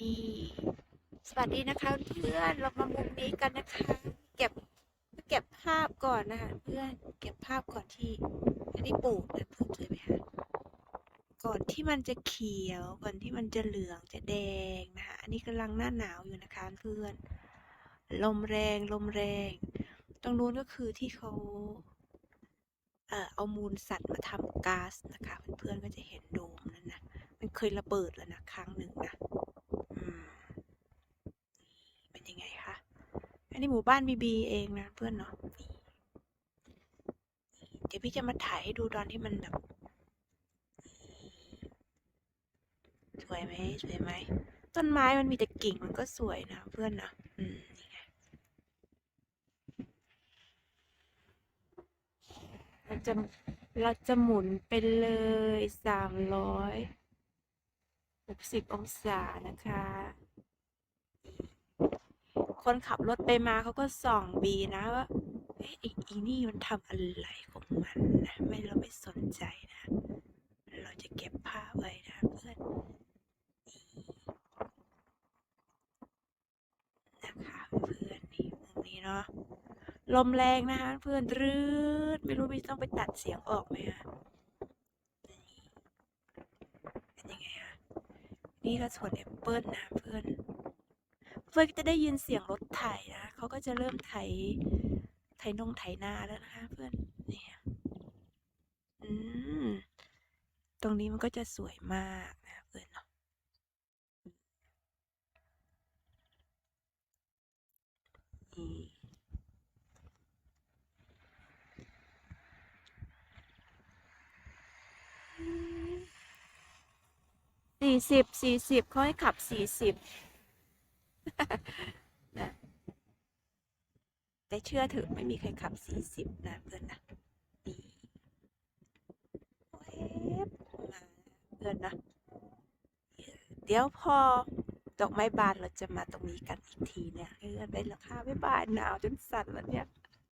นี่สวัสดีนะคะเพื่อนเรามามุมนี้กันนะคะ เก็บเก็บภาพก่อนนะคะเพื่อนเก็บภาพก่อนที่อันนี้ปลูกนะเพื่อนสวยไหมคะก่อนที่มันจะเขียวก่อนที่มันจะเหลืองจะแดงนะคะอันนี้กำลังหน้าหนาวอยู่นะคะเพื่อน ลมแรงลมแรง ตรงนู้นก็คือที่เขาเอ่อเอามูลสัตว์มาทำก๊าซนะคะ เพื่อนๆก็จะเห็นโดมนั่นนะมันเคยระเบิดแล้วนะครั้งหนึ่งนะอืมเป็นยังไงคะอั นนี้หมู่บ้านบีบีเองนะเพื่อนเนาะเดี๋ยวพี่จะมาถ่ายให้ดูตอนที่มันแบบ สวยไหมสวยไหมต้นไม้มันมีแต่กิ่งมันก็สวยนะเพื่อนนะอืมนี่ไงเราจะเราจะหมุนไปเลยสามร้อยหกสิบองศานะคะ คนขับรถไปมาเขาก็ส่องบีนะว่าเอ๊ะไอ้อีนี่มันทำอะไรของมันนะไม่เราไม่สนใจนะ เราจะเก็บภาพไว้นะเพื่อนนะคะเพื่อนนี่มุมนี้เนาะลมแรงนะคะเพื่อนรืดไม่รู้พี่ต้องไปตัดเสียงออกไหมคะนี่เป็นยังไงคะนี่ก็สวนแอปเปิลนะเพื่อน เพื่อนก็จะได้ยินเสียงรถไถนะเขาก็จะเริ่มไถไถนงไถนาแล้วนะคะ เพื่อนเนี่ยอืมตรงนี้มันก็จะสวยมากนะเพื่อนเนาะนี่สี่สิบสี่สิบเขาให้ขับสี่สิบ นะแต่เชื่อเถอะไม่มีใครขับสี่สิบนะเพื่อนนะนี่แวบมาเพื่อนนะ เดี๋ยวพอดอกไม้บานเราจะมาตรงนี้กันอีกทีเนี่ยเออไปแล้วค่ะบ๊ายบานหนาวจนสั่นแล้วเนี่ย